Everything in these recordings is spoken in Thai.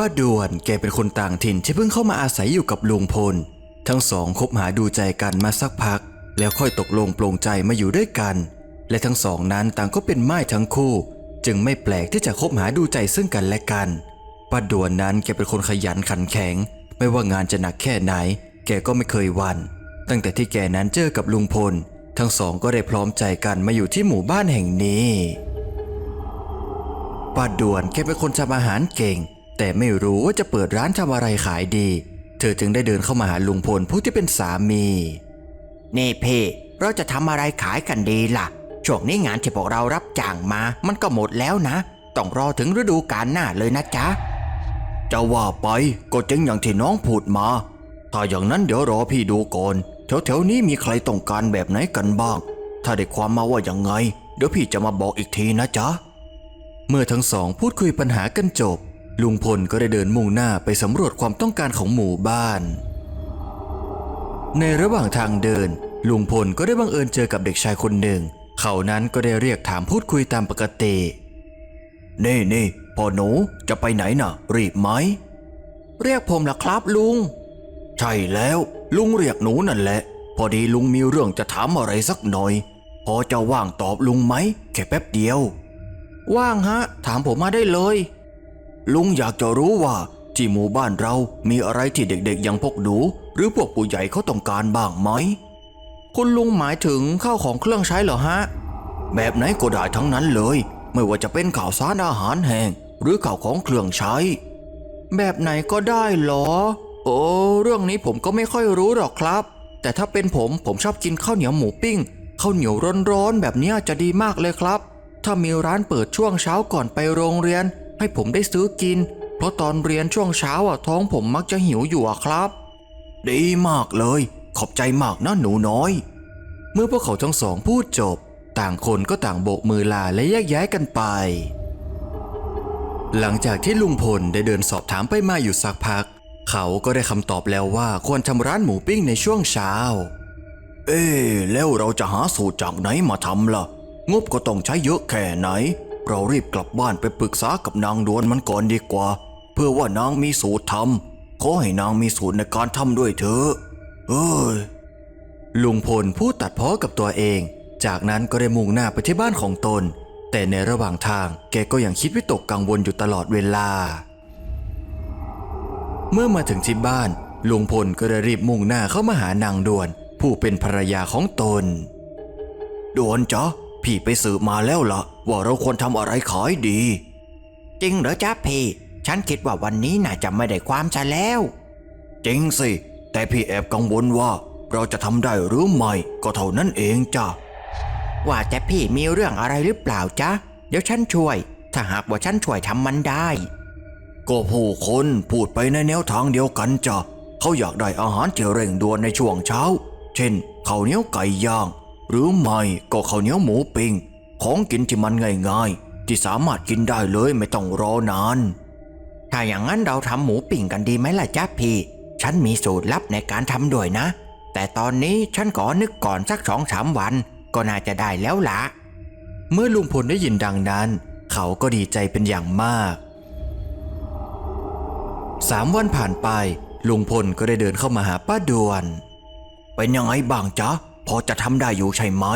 ป้าดวนแกเป็นคนต่างถิ่นที่เพิ่งเข้ามาอาศัยอยู่กับลุงพล ทั้งสองคบหาดูใจกันมาสักพัก แล้วค่อยตกลงปลงใจมาอยู่ด้วยกัน และทั้งสองนั้นต่างก็เป็นไม้ทั้งคู่ จึงไม่แปลกที่จะคบหาดูใจซึ่งกันและกันป้าดวนนั้นแกเป็นคนขยันขันแข็ง ไม่ว่างานจะหนักแค่ไหน แกก็ไม่เคยวัน ตั้งแต่ที่แกนั้นเจอกับลุงพล ทั้งสองก็ได้พร้อมใจกันมาอยู่ที่หมู่บ้านแห่งนี้ป้าด่วนแกเป็นคนทำอาหารเก่ง แต่ไม่รู้ว่าจะเปิดร้านทำอะไรขายดี เธอจึงได้เดินเข้ามาหาลุงพลผู้ที่เป็นสามี นี่เพ่เราจะทำอะไรขายกันดีล่ะ ช่วงนี้งานที่พวกเรารับจ้างมา มันก็หมดแล้วนะ ต้องรอถึงฤดูกาลหน้าเลยนะจ๊ะ จะว่าไปก็จริงอย่างที่น้องพูดมา ถ้าอย่างนั้นเดี๋ยวรอพี่ดูก่อนแถวๆนี้มีใครต้องการแบบไหนกันบ้าง ถ้าได้ความมาว่าอยังไง เดี๋ยวพี่จะมาบอกอีกทีนะจ๊ะ เมื่อทั้งสองพูดคุยปัญหากันจบ ลุงพลก็ได้เดินมุ่งหน้าไปสำรวจความต้องการของหมู่บ้าน ในระหว่างทางเดิน ลุงพลก็ได้บังเอิญเจอกับเด็กชายคนหนึ่ง เขานั้นก็ได้เรียกถามพูดคุยตามปกตินี่นี่พ่อหนูจะไปไหนน่ะ รีบไหม เรียกผมล่ะครับลุง ใช่แล้ว ลุงเรียกหนูนั่นแหละ พอดีลุงมีเรื่องจะถามอะไรสักหน่อย พอจะว่างตอบลุงไหม แค่แป๊บเดียว ว่างฮะ ถามผมมาได้เลย ลุงอยากจะรู้ว่าที่หมู่บ้านเรามีอะไรที่เด็กๆอย่างพวกหนู หรือพวกผู้ใหญ่เขาต้องการบ้างไหม คุณลุงหมายถึงข้าวของเครื่องใช้เหรอฮะ แบบไหนก็ได้ทั้งนั้นเลย ไม่ว่าจะเป็นข่าวสารอาหารแห้งหรือข่าวของเครื่องใช้ แบบไหนก็ได้เหรอ โอ้เรื่องนี้ผมก็ไม่ค่อยรู้หรอกครับ แต่ถ้าเป็นผมผมชอบกินข้าวเหนียวหมูปิ้งข้าวเหนียวร้อนๆแบบนี้จะดีมากเลยครับ ถ้ามีร้านเปิดช่วงเช้าก่อนไปโรงเรียน ให้ผมได้ซื้อกิน เพราะตอนเรียนช่วงเช้าอะท้องผมมักจะหิวอยู่อะครับ ดีมากเลย ขอบใจมากนะหนูน้อย เมื่อพวกเขาทั้งสองพูดจบ ต่างคนก็ต่างโบกมือลาและแยกย้ายกันไป หลังจากที่ลุงพลได้เดินสอบถามไปมาอยู่สักพัก เขาก็ได้คำตอบแล้วว่าควรทำร้านหมูปิ้งในช่วงเช้า เอ๊ะแล้วเราจะหาสูตรจากไหนมาทำล่ะ งบก็ต้องใช้เยอะแค่ไหน เรารีบกลับบ้านไปปรึกษากับนางดวนมันก่อนดีกว่า เพื่อว่านางมีสูตรทำขอให้นางมีสูตรในการทำด้วยเถอะเอ้ยลุงพลพูดตัดพ้อกับตัวเอง จากนั้นก็ได้มุ่งหน้าไปที่บ้านของตน แต่ในระหว่างทางแกก็ยังคิดวิตกกังวลอยู่ตลอดเวลา เมื่อมาถึงที่บ้านลุงพลก็ได้รีบมุ่งหน้าเข้ามาหานางดวน ผู้เป็นภรรยาของตน ดวนจ๊ะพี่ไปสืบมาแล้วล่ะ ว่าเราควรทำอะไรขายดี จริงเหรอจ๊ะพี่ ฉันคิดว่าวันนี้น่าจะไม่ได้ความซะแล้ว จริงสิ แต่พี่แอบกังวลว่า เราจะทำได้หรือไม่ก็เท่านั้นเองจ้ะว่าแต่พี่มีเรื่องอะไรหรือเปล่าจ๊ะ เดี๋ยวฉันช่วย ถ้าหากว่าฉันช่วยทำมันได้ ก็ผู้คนพูดไปในแนวทางเดียวกันจ้ะเขาอยากได้อาหารที่เร่งด่วนในช่วงเช้า เช่นข้าวเหนียวไก่ย่าง หรือไม่ก็ข้าวเหนียวหมูปิ้ง ของกินที่มันง่ายๆ ที่สามารถกินได้เลยไม่ต้องรอนาน ถ้าอย่างนั้นเราทำหมูปิ่งกันดีไหมล่ะจ๊ะพี่ ฉันมีสูตรลับในการทำด้วยนะ แต่ตอนนี้ฉันขอนึกก่อนสักสองสามวัน ก็น่าจะได้แล้วละเมื่อลุงพลได้ยินดังนั้น เขาก็ดีใจเป็นอย่างมากสามวันผ่านไป ลุงพลก็ได้เดินเข้ามาหาป้าดวน เป็นยังไงบ้างจ๊ะ พอจะทำได้อยู่ใช่ไหม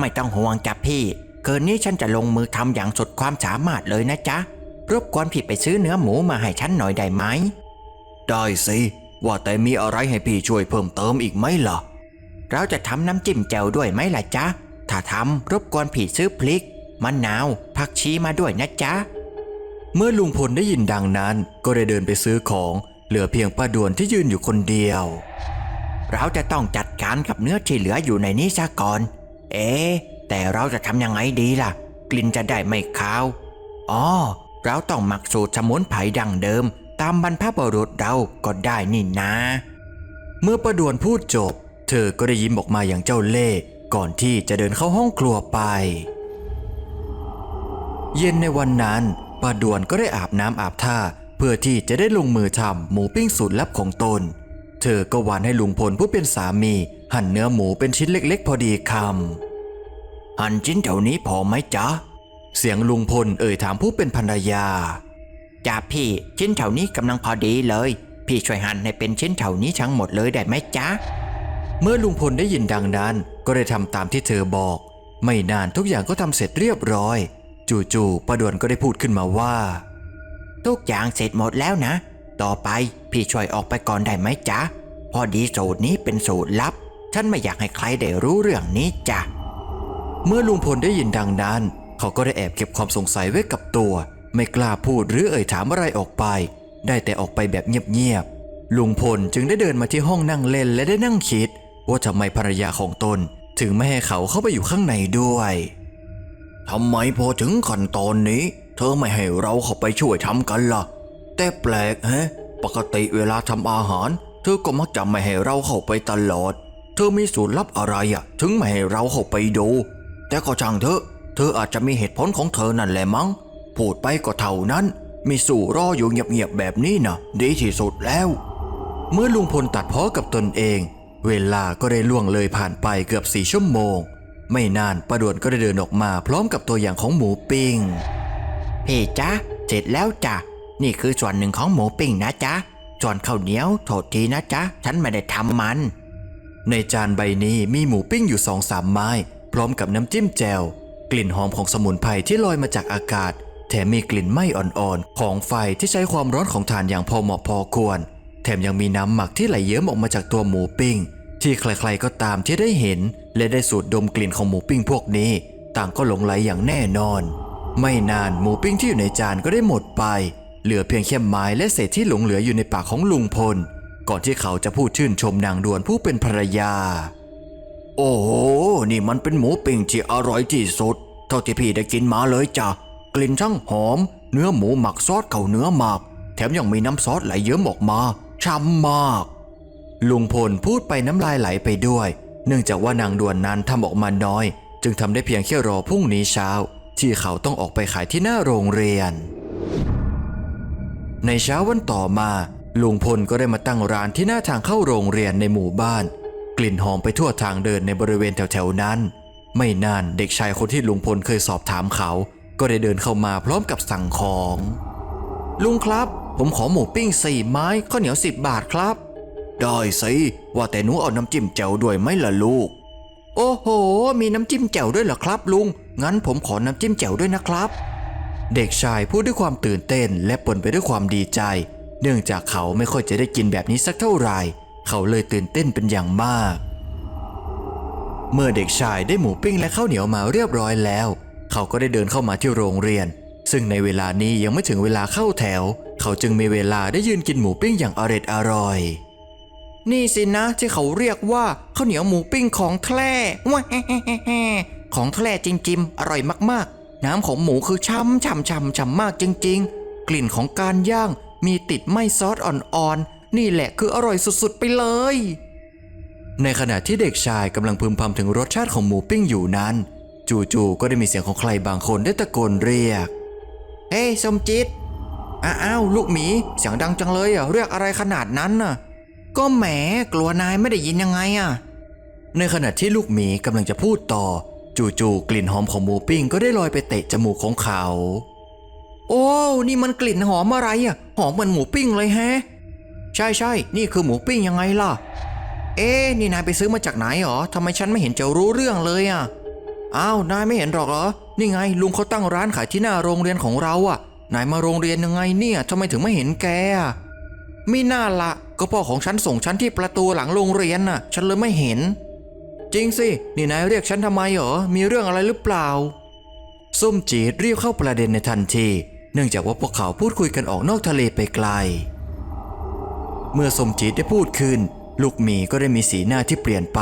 ไม่ต้องห่วงจ้ะพี่ คืนนี้ฉันจะลงมือทำอย่างสุดความสามารถเลยนะจ๊ะ รบกวนพี่ไปซื้อเนื้อหมูมาให้ฉันหน่อยได้ไหม ได้สิ ว่าแต่มีอะไรให้พี่ช่วยเพิ่มเติมอีกไหมล่ะ เราจะทำน้ำจิ้มแจ่วด้วยไหมล่ะจ๊ะ ถ้าทำรบกวนพี่ซื้อพริกมะนาวผักชีมาด้วยนะจ๊ะ เมื่อลุงพลได้ยินดังนั้น ก็ได้เดินไปซื้อของ เหลือเพียงป้าดวนที่ยืนอยู่คนเดียว เราจะต้องจัดการกับเนื้อที่เหลืออยู่ในนี้ซะก่อน เอ๊แต่เราจะทำยังไงดีล่ะ กลิ่นจะได้ไม่คาว อ๋อ เราต้องหมักสูตรสมุนไพรดั้งเดิม ตามบรรพบุรุษเราก็ได้นี่นะ เมื่อป้าดวนพูดจบ เธอก็ได้ยิ้มออกมาอย่างเจ้าเล่ห์ก่อนที่จะเดินเข้าห้องครัวไป เย็นในวันนั้นป้าดวนก็ได้อาบน้ำอาบท่า เพื่อที่จะได้ลงมือทำหมูปิ้งสูตรลับของตน เธอก็หวานให้ลุงพลผู้เป็นสามี หั่นเนื้อหมูเป็นชิ้นเล็กๆ พอดีคำหั่นชิ้นเท่านี้พอไหมจ๊ะ เสียงลุงพลเอ่ยถามผู้เป็นภรรยาจ้าพี่ชิ้นเท่านี้กำลังพอดีเลย พี่ช่วยหั่นให้เป็นชิ้นเท่านี้ทั้งหมดเลยได้ไหมจ๊ะ เมื่อลุงพลได้ยินดังนั้น ก็ได้ทำตามที่เธอบอก ไม่นานทุกอย่างก็ทำเสร็จเรียบร้อย จู่ๆป้าดวนก็ได้พูดขึ้นมาว่า ทุกอย่างเสร็จหมดแล้วนะ ต่อไปพี่ช่วยออกไปก่อนได้ไหมจ๊ะ พอดีสูตรนี้เป็นสูตรลับ ฉันไม่อยากให้ใครได้รู้เรื่องนี้จ้ะ เมื่อลุงพลได้ยินดังนั้น เขาก็ได้แอบเก็บความสงสัยไว้กับตัว ไม่กล้าพูดหรือเอ่ยถามอะไรออกไป ได้แต่ออกไปแบบเงียบๆ ลุงพลจึงได้เดินมาที่ห้องนั่งเล่นและได้นั่งคิด ว่าทำไมภรรยาของตน ถึงไม่ให้เขาเข้าไปอยู่ข้างในด้วยทำไมพอถึงขั้นตอนนี้ เธอไม่ให้เราเข้าไปช่วยทำกันล่ะ แต่แปลกแฮะ ปกติเวลาทำอาหาร เธอก็มักจะไม่ให้เราเข้าไปตลอด เธอมีสูตรลับอะไรอะถึงไม่ให้เราเข้าไปดู แต่ก็ช่างเถอะ เธออาจจะมีเหตุผลของเธอนั่นแหละมั้ง พูดไปก็เท่านั้น มีสู่รออยู่เงียบๆแบบนี้นะดีที่สุดแล้ว เมื่อลุงพลตัดพ้อกับตนเอง เวลาก็ได้ล่วงเลยผ่านไปเกือบสี่ชั่วโมง ไม่นานประดวนก็ได้เดินออกมาพร้อมกับตัวอย่างของหมูปิ้งพี่จ๊ะเสร็จแล้วจ้ะนี่คือส่วนหนึ่งของหมูปิ้งนะจ๊ะส่วนข้าวเหนียวโทษทีนะจ๊ะฉันไม่ได้ทำมัน ในจานใบนี้มีหมูปิ้งอยู่สองสามไม้ พร้อมกับน้ำจิ้มแจ่วกลิ่นหอมของสมุนไพรที่ลอยมาจากอากาศ แถมมีกลิ่นไหม้อ่อนๆ ของไฟที่ใช้ความร้อนของถ่านอย่างพอเหมาะพอควร แถมยังมีน้ำหมักที่ไหลเยิ้มออกมาจากตัวหมูปิ้ง ที่ใครๆก็ตามที่ได้เห็น และได้สูดดมกลิ่นของหมูปิ้งพวกนี้ ต่างก็หลงไหลอย่างแน่นอน ไม่นานหมูปิ้งที่อยู่ในจานก็ได้หมดไป เหลือเพียงแค่ไม้และเศษที่หลงเหลืออยู่ในปากของลุงพล ก่อนที่เขาจะพูดชื่นชมนางดวนผู้เป็นภรรยา โอ้โห นี่มันเป็นหมูปิ้งที่อร่อยที่สุด เท่าที่พี่ได้กินมาเลยจ้ะ กลิ่นช่างหอม เนื้อหมูหมักซอสเข่าเนื้อหมัก แถมยังมีน้ำซอสไหลเยิ้มออกมาช่ำมาก ลุงพลพูดไปน้ำลายไหลไปด้วย เนื่องจากว่านางดวนนั้นทำออกมาน้อย จึงทำได้เพียงแค่รอพรุ่งนี้เช้า ที่เขาต้องออกไปขายที่หน้าโรงเรียน ในเช้าวันต่อมา ลุงพลก็ได้มาตั้งร้านที่หน้าทางเข้าโรงเรียนในหมู่บ้าน กลิ่นหอมไปทั่วทางเดินในบริเวณแถวๆนั้น ไม่นานเด็กชายคนที่ลุงพลเคยสอบถามเขา ก็ได้เดินเข้ามาพร้อมกับสั่งของ ลุงครับ ผมขอหมูปิ้งสี่ไม้ข้าวเหนียวสิบบาทครับ ได้สิว่าแต่หนูเอาน้ำจิ้มแจ่วด้วยไหมล่ะลูก โอ้โห มีน้ำจิ้มแจ่วด้วยเหรอครับ ลุง งั้นผมขอน้ำจิ้มแจ่วด้วยนะครับ เด็กชายพูดด้วยความตื่นเต้นและปนไปด้วยความดีใจ เนื่องจากเขาไม่ค่อยจะได้กินแบบนี้สักเท่าไหร่ เขาเลยตื่นเต้นเป็นอย่างมาก เมื่อเด็กชายได้หมูปิ้งและข้าวเหนียวมาเรียบร้อยแล้ว เขาก็ได้เดินเข้ามาที่โรงเรียน ซึ่งในเวลานี้ยังไม่ถึงเวลาเข้าแถว เขาจึงมีเวลาได้ยืนกินหมูปิ้งอย่างอร็ดอร่อย นี่สินะที่เขาเรียกว่าข้าวเหนียวหมูปิ้งของแท้ว้าของแท้จริงๆ อร่อยมากๆ น้ำของหมูคือช่ำช่ำช่ำช่ำมากจริง ๆ กลิ่นของการย่าง มีติดไม้ซอสอ่อนๆ นี่แหละคืออร่อยสุดๆไปเลย ในขณะที่เด็กชายกำลังพึมพำถึงรสชาติของหมูปิ้งอยู่นั้น จู่ๆก็ได้มีเสียงของใครบางคนได้ตะโกนเรียก เฮ้ยสมจิต อ้าวลูกหมีเสียงดังจังเลยอะเรียกอะไรขนาดนั้นน่ะ ก็แหมกลัวนายไม่ได้ยินยังไงอะ ในขณะที่ลูกหมีกำลังจะพูดต่อ จู่ๆกลิ่นหอมของหมูปิ้งก็ได้ลอยไปเตะจมูกของเขา โอ้ นี่มันกลิ่นหอมอะไรอะหอมเหมือนหมูปิ้งเลยแฮะ ใช่ใช่นี่คือหมูปิ้งยังไงล่ะ เอ๊นี่นายไปซื้อมาจากไหนหรอทำไมฉันไม่เห็นจะรู้เรื่องเลยอะอ้าวนายไม่เห็นหรอกเหรอ นี่ไงลุงเขาตั้งร้านขายที่หน้าโรงเรียนของเราอะนายมาโรงเรียนยังไงเนี่ยทำไมถึงไม่เห็นแกอะมีหน้าละก็พ่อของฉันส่งฉันที่ประตูหลังโรงเรียนน่ะ ฉันเลยไม่เห็น จริงสินี่นายเรียกฉันทำไมเหรอมีเรื่องอะไรหรือเปล่า ส้มจีดรีบเข้าประเด็นในทันที เนื่องจากว่าพวกเขาพูดคุยกันออกนอกทะเลไปไกล เมื่อสมจิตได้พูดขึ้น ลูกหมีก็ได้มีสีหน้าที่เปลี่ยนไป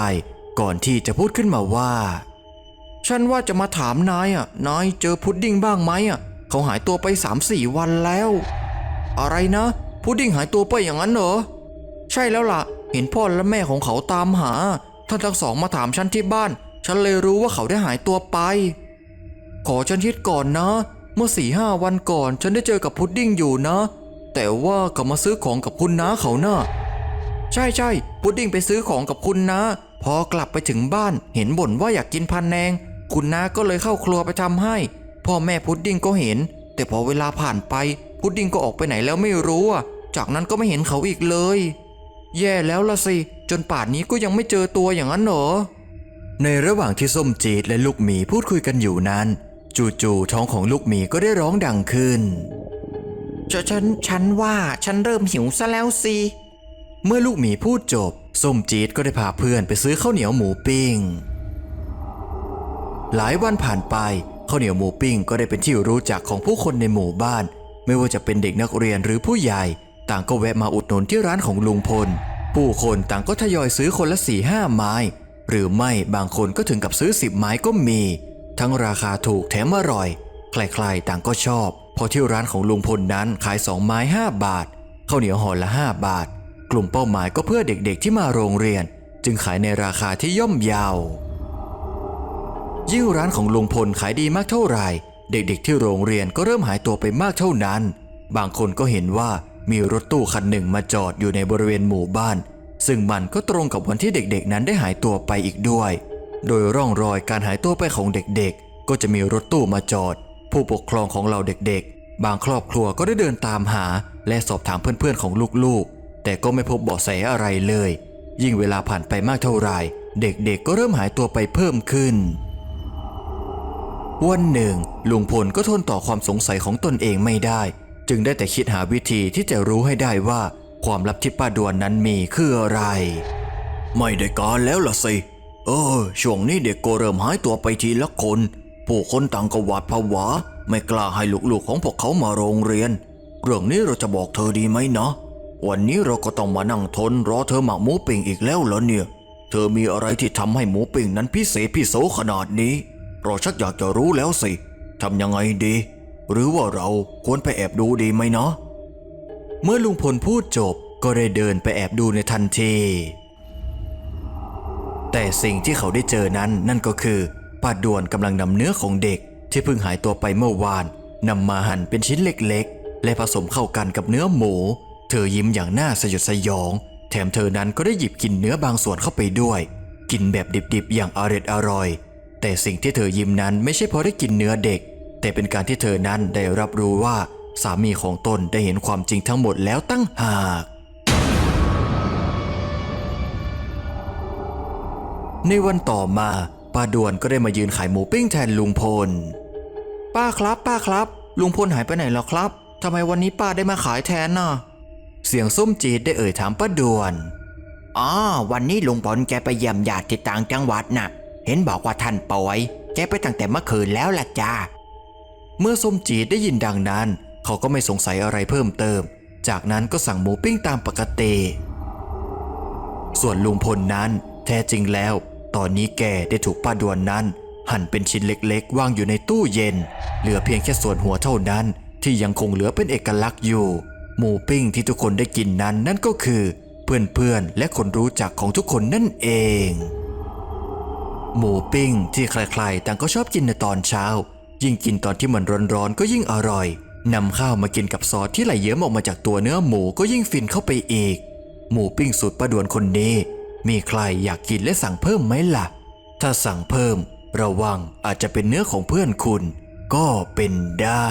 ก่อนที่จะพูดขึ้นมาว่า ฉันว่าจะมาถามนายอะ นายเจอพุดดิ้งบ้างไหมอะ เขาหายตัวไป3ามสี่วันแล้ว อะไรนะ พุดดิ้งหายตัวไปอย่างนั้นเหรอ ใช่แล้วล่ะ เห็นพ่อและแม่ของเขาตามหา ท่านทั้งสองมาถามฉันที่บ้าน ฉันเลยรู้ว่าเขาได้หายตัวไป ขอฉันคิดก่อนนะ เมื่อสี่ห้าวันก่อนฉันได้เจอกับพุดดิ้งอยู่นะ แต่ว่าเขามาซื้อของกับคุณน้าเขานะ่ะใช่ใช่พุดดิ้งไปซื้อของกับคุณนะพอกลับไปถึงบ้านเห็นบ่นว่าอยากกินพันแนง คุณน้าก็เลยเข้าครัวไปทำให้ พ่อแม่พุดดิ้งก็เห็น แต่พอเวลาผ่านไปพุดดิ้งก็ออกไปไหนแล้วไม่รู้อะจากนั้นก็ไม่เห็นเขาอีกเลย แย่แล้วละสิ จนป่านนี้ก็ยังไม่เจอตัวอย่างนั้นเหรอในระหว่างที่ส้มจีดและลูกหมีพูดคุยกันอยู่นั้น จู่ๆท้องของลูกหมีก็ได้ร้องดังขึ้นฉันฉันฉันว่าฉันเริ่มหิวซะแล้วสิเมื่อลูกหมีพูดจบส้มจีดก็ได้พาเพื่อนไปซื้อข้าวเหนียวหมูปิ้ง หลายวันผ่านไปข้าวเหนียวหมูปิ้งก็ได้เป็นที่รู้จักของผู้คนในหมู่บ้าน ไม่ว่าจะเป็นเด็กนักเรียนหรือผู้ใหญ่ ต่างก็แวะมาอุดหนุนที่ร้านของลุงพล ผู้คนต่างก็ทยอยซื้อคนละสี่ห้าไม้ หรือไม่บางคนก็ถึงกับซื้อสิบไม้ก็มี ทั้งราคาถูกแถมอร่อย ใครๆต่างก็ชอบเพราะที่ร้านของลุงพลนั้นขายสองไม้ห้าบาทข้าวเหนียวห่อละห้าบาท กลุ่มเป้าหมายก็เพื่อเด็กๆที่มาโรงเรียน จึงขายในราคาที่ย่อมเยาว ยิ่งร้านของลุงพลขายดีมากเท่าไหร่ เด็กๆที่โรงเรียนก็เริ่มหายตัวไปมากเท่านั้น บางคนก็เห็นว่ามีรถตู้คันหนึ่งมาจอดอยู่ในบริเวณหมู่บ้าน ซึ่งมันก็ตรงกับวันที่เด็กๆนั้นได้หายตัวไปอีกด้วย โดยร่องรอยการหายตัวไปของเด็กๆ ก็จะมีรถตู้มาจอด ผู้ปกครองของเราเด็กๆ บางครอบครัวก็ได้เดินตามหา และสอบถามเพื่อนๆของลูกๆ แต่ก็ไม่พบเบาะแสอะไรเลย ยิ่งเวลาผ่านไปมากเท่าไหร่เด็กๆ ก็เริ่มหายตัวไปเพิ่มขึ้น วันหนึ่งลุงพลก็ทนต่อความสงสัยของตนเองไม่ได้ จึงได้แต่คิดหาวิธีที่จะรู้ให้ได้ว่าความลับที่ป้าดวนนั้นมีคืออะไร ไม่ได้การแล้วล่ะสิ เออ ช่วงนี้เด็กก็เริ่มหายตัวไปทีละคน ผู้คนต่างก็หวาดผวา ไม่กล้าให้ลูกๆของพวกเขามาโรงเรียน เรื่องนี้เราจะบอกเธอดีไหมนะ วันนี้เราก็ต้องมานั่งทนรอเธอหมักหมูปิ้งอีกแล้วเหรอเนี่ย เธอมีอะไรที่ทำให้หมูปิ้งนั้นพิเศษพิโสขนาดนี้เราชักอยากจะรู้แล้วสิทำยังไงดี หรือว่าเราควรไปแอบดูดีไหมเนาะเมื่อลุงพลพูดจบก็ได้เดินไปแอบดูในทันที แต่สิ่งที่เขาได้เจอนั้นนั่นก็คือป้าดวนกำลังนำเนื้อของเด็ก ที่เพิ่งหายตัวไปเมื่อวานนำมาหั่นเป็นชิ้นเล็กๆ และผสมเข้ากันกับเนื้อหมู เธอยิ้มอย่างน่าสยดสยอง แถมเธอนั้นก็ได้หยิบกินเนื้อบางส่วนเข้าไปด้วย กินแบบดิบๆ อย่างอร็ดอร่อย แต่สิ่งที่เธอยิ้มนั้นไม่ใช่เพราะได้กินเนื้อเด็ก แต่เป็นการที่เธอนั้นได้รับรู้ว่า สามีของตนได้เห็นความจริงทั้งหมดแล้วตั้งหาก ในวันต่อมาป้าดวนก็ได้มายืนขายหมูปิ้งแทนลุงพล ป้าครับ ป้าครับ ลุงพลหายไปไหนแล้วครับทำไมวันนี้ป้าได้มาขายแทนน่ะ เสียงส้มจีดได้เอ่ยถามป้าดวนอ๋อวันนี้ลุงพลแกไปเยี่ยมญาติที่ต่างจังหวัดน่ะ เห็นบอกว่าท่านป่วย แกไปตั้งแต่เมื่อคืนแล้วล่ะจ้า เมื่อส้มจีดได้ยินดังนั้น เขาก็ไม่สงสัยอะไรเพิ่มเติม จากนั้นก็สั่งหมูปิ้งตามปกติ ส่วนลุงพลนั้น แท้จริงแล้ว ตอนนี้แกได้ถูกป้าดวนนั้น หั่นเป็นชิ้นเล็กๆ วางอยู่ในตู้เย็น เหลือเพียงแค่ส่วนหัวเท่านั้น ที่ยังคงเหลือเป็นเอกลักษณ์อยู่ หมูปิ้งที่ทุกคนได้กินนั้นนั่นก็คือ เพื่อนๆและคนรู้จักของทุกคนนั่นเอง หมูปิ้งที่ใครๆต่างก็ชอบกินในตอนเช้า ยิ่งกินตอนที่มันร้อนๆก็ยิ่งอร่อยนำข้าวมากินกับซอสที่ไหลเยิ้มออกมาจากตัวเนื้อหมูก็ยิ่งฟินเข้าไปอีก หมูปิ้งสูตรประดวนคนนี้ มีใครอยากกินและสั่งเพิ่มไหมล่ะ ถ้าสั่งเพิ่ม ระวังอาจจะเป็นเนื้อของเพื่อนคุณ ก็เป็นได้